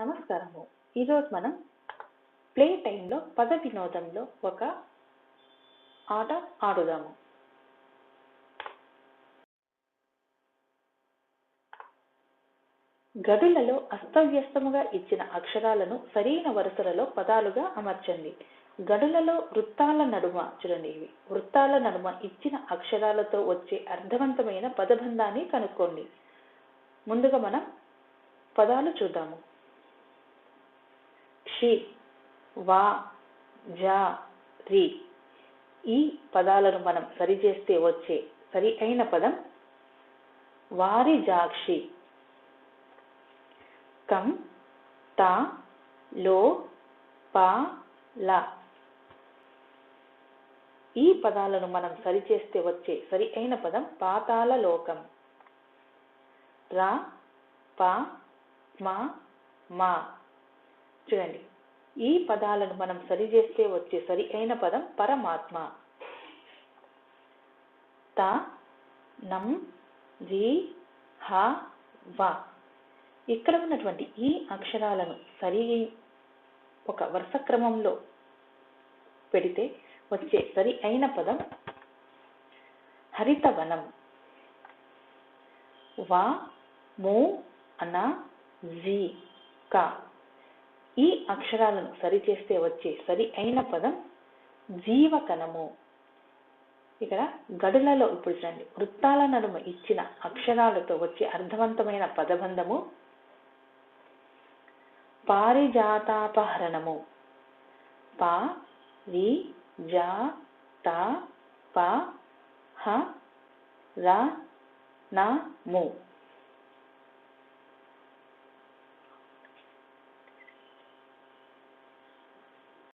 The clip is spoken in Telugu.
నమస్కారము. ఈరోజు మనం ప్లే టైంలో పద వినోదంలో ఒక ఆట ఆడుదాము. గదులలో అస్తవ్యస్తముగా ఇచ్చిన అక్షరాలను సరైన వరుసలలో పదాలుగా అమర్చండి. గడులలో వృత్తాల నడుమ చూడండి. ఇవి వృత్తాల నడుమ ఇచ్చిన అక్షరాలతో వచ్చే అర్థవంతమైన పదబంధాన్ని కనుక్కోండి. ముందుగా మనం పదాలు చూద్దాము. షి వా జా రి. ఈ పదాలను మనం సరిచేస్తే వచ్చే సరి అయిన పదం వారి జాక్షి. కం తా లో పా ల. ఈ పదాలను మనం సరిచేస్తే వచ్చే సరి అయిన పదం పాతాల లోకం. రా పా మా మా. చూడండి. ఈ పదాలను మనం సరిచేస్తే వచ్చే సరి అయిన పదం పరమాత్మ. త నం రి హ వ. ఇక్కడ ఉన్నటువంటి ఈ అక్షరాలను సరి ఒక వరుస క్రమంలో పెడితే వచ్చే సరి అయిన పదం హరితవనం. వా ము అన జీ కా. ఈ అక్షరాలను సరిచేస్తే వచ్చే సరి అయిన పదం జీవకణము. ఇక్కడ గడులలో ఇప్పుడు చూడండి వృత్తాల నడుమ ఇచ్చిన అక్షరాలతో వచ్చే అర్థవంతమైన పదబంధము పారిజాతాపహరణము. పా రి జా తా ప హ ర న ము.